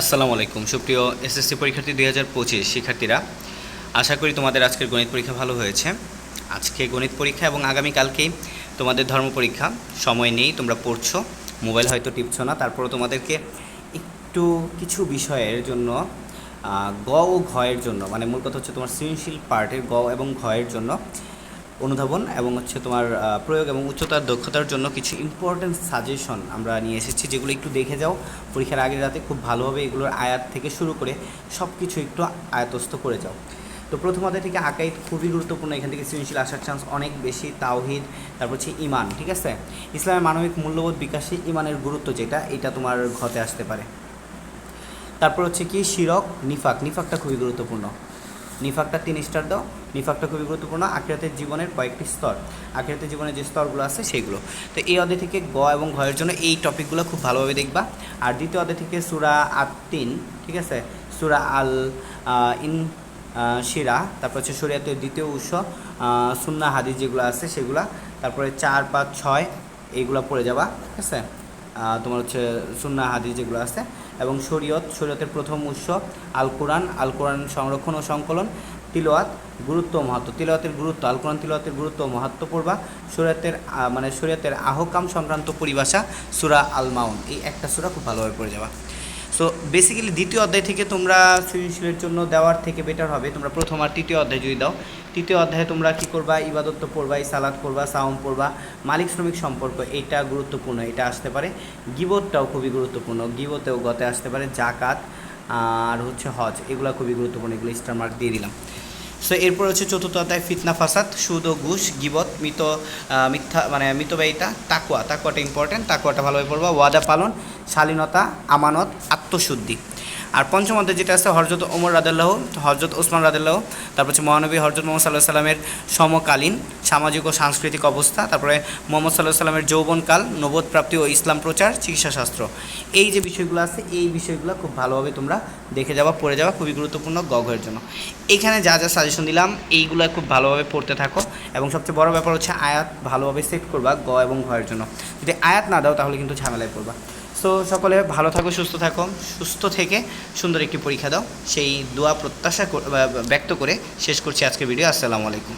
আসসালামু আলাইকুম। সুপ্রিয় এসএসসি পরীক্ষার্থী দুই হাজার পঁচিশ শিক্ষার্থীরা, আশা করি তোমাদের আজকের গণিত পরীক্ষা ভালো হয়েছে। আজকে গণিত পরীক্ষা এবং আগামীকালকেই তোমাদের ধর্ম পরীক্ষা। সময় নেই, তোমরা পড়ছো, মোবাইল হয়তো টিপছ না, তারপরও তোমাদেরকে একটু কিছু বিষয়ের জন্য গ ও ঘয়ের জন্য মানে মূল কথা হচ্ছে তোমার সৃজনশীল পার্টের গ এবং ঘয়ের জন্য অনুধাবন এবং হচ্ছে তোমার প্রয়োগ এবং উচ্চতার দক্ষতার জন্য কিছু ইম্পর্টেন্ট সাজেশন আমরা নিয়ে এসেছি যেগুলো একটু দেখে যাও। পরীক্ষার আগের রাতে খুব ভালোভাবে এগুলোর আয়াত থেকে শুরু করে সব কিছু একটু আয়তস্থ করে যাও। তো প্রথম অধ্যায় থেকে আকাইদ খুবই গুরুত্বপূর্ণ। এখান থেকে সৃজনশীল আসার চান্স অনেক বেশি। তাওহিদ, তারপর হচ্ছে ইমান ঠিক আছে? ইসলামের মানবিক মূল্যবোধ বিকাশে ইমানের গুরুত্ব যেটা, এটা তোমার ঘতে আসতে পারে। তারপর হচ্ছে কি? শিরক, নিফাক। নিফাকটা খুবই গুরুত্বপূর্ণ। নিফাকটা তিন স্টার দাও। নিফাকটা খুবই গুরুত্বপূর্ণ। আখিরাতের জীবনের কয়েকটি স্তর। আখিরাতের জীবনের যে স্তরগুলো আছে সেইগুলো। তো এই অধ্যায় থেকে গ এবং ঘয়ের জন্য এই টপিকগুলো খুব ভালোভাবে দেখবা। আর দ্বিতীয় অধ্যায় থেকে সুরা আত্মিন ঠিক আছে? সুরা আল ইন শিরা, তারপর হচ্ছে শরিয়াতের দ্বিতীয় উৎস সুন্না হাদিস যেগুলো আছে সেগুলা। তারপরে চার, পাঁচ, ছয়, এইগুলো পড়ে যাবা, ঠিক আছে? তোমার হচ্ছে সুন্না হাদি যেগুলো আছে, এবং শরীয়ত, শরীয়তের প্রথম উৎস আল কোরআন আল কোরআন সংরক্ষণ ও সংকলন তিলোয়াত গুরুত্ব মহাত্ম তিলোয়াতের গুরুত্ব আল কোরআন তিলোয়াতের গুরুত্ব মাহাত্ম পড়বা। শরীয়তের মানে শরীয়তের আহকাম সংক্রান্ত পরিভাষা সুরা আল মাউন এই একটা সুরা খুব ভালোভাবে পড়ে যাবা। সো বেসিক্যালি দ্বিতীয় অধ্যায় থেকে তোমরা সৃজনশীলের জন্য দেওয়ার থেকে বেটার হবে। তোমরা প্রথম আর তৃতীয় অধ্যায় যদি দাও। তৃতীয় অধ্যায়ে তোমরা কি করবা? ইবাদত পড়বা সালাদ পড়বা, সাওম পড়বা। মালিক শ্রমিক সম্পর্ক এটা গুরুত্বপূর্ণ এটা আসতে পারে। গিবতটাও খুবই গুরুত্বপূর্ণ। গিবতেও গতে আসতে পারে। জাকাত আর হচ্ছে হজ, এগুলো খুবই গুরুত্বপূর্ণ, এগুলো স্টার মার্ক দিয়ে দিলাম। সো এরপর হচ্ছে চতুর্থ অধ্যায়, ফিতনা, ফাসাদ, সুদ ও ঘুষ, গিবত, মৃত মিথ্যা মানে মৃতব্যয়িতা তাকুয়া তাকুয়াটা ইম্পর্টেন্ট তাকুয়াটা ভালোভাবে পড়বা। ওয়াদা পালন, শালীনতা, আমানত আত্মশুদ্ধি আর পঞ্চম অধ্যায় যেটা আছে হরজত ওমর রাদাল্লাহ হরজত ওসমান রাদাল্লাহ তারপর হচ্ছে মহানবী হরজত মোহাম্মদ সাল্লাহ সাল্লামের সমকালীন সামাজিক ও সাংস্কৃতিক অবস্থা, তারপরে মোহাম্মদ সাল্লাহ সাল্লামের যৌবনকাল নবোধ প্রাপ্তি ও ইসলাম প্রচার, চিকিৎসাশাস্ত্র। এই যে বিষয়গুলো আছে, এই বিষয়গুলো খুব ভালোভাবে তোমরা দেখে যাওয়া পড়ে যাওয়া খুবই গুরুত্বপূর্ণ গগের জন্য। এখানে যা যা সাজেশন দিলাম, এইগুলো খুব ভালোভাবে পড়তে থাকো, এবং সবচেয়ে বড় ব্যাপার হচ্ছে আয়াত ভালোভাবে সেট করবা গ এবং ঘয়ের জন্য। যদি আয়াত না দাও, তাহলে কিন্তু ঝামেলায় পড়বা। সো সকলে, ভালো থাকো, সুস্থ থাকো। সুস্থ থেকে সুন্দর একটি পরীক্ষা দাও। সেই দোয়া প্রত্যাশা ব্যক্ত করে শেষ করছি আজকের ভিডিও আসসালামু আলাইকুম।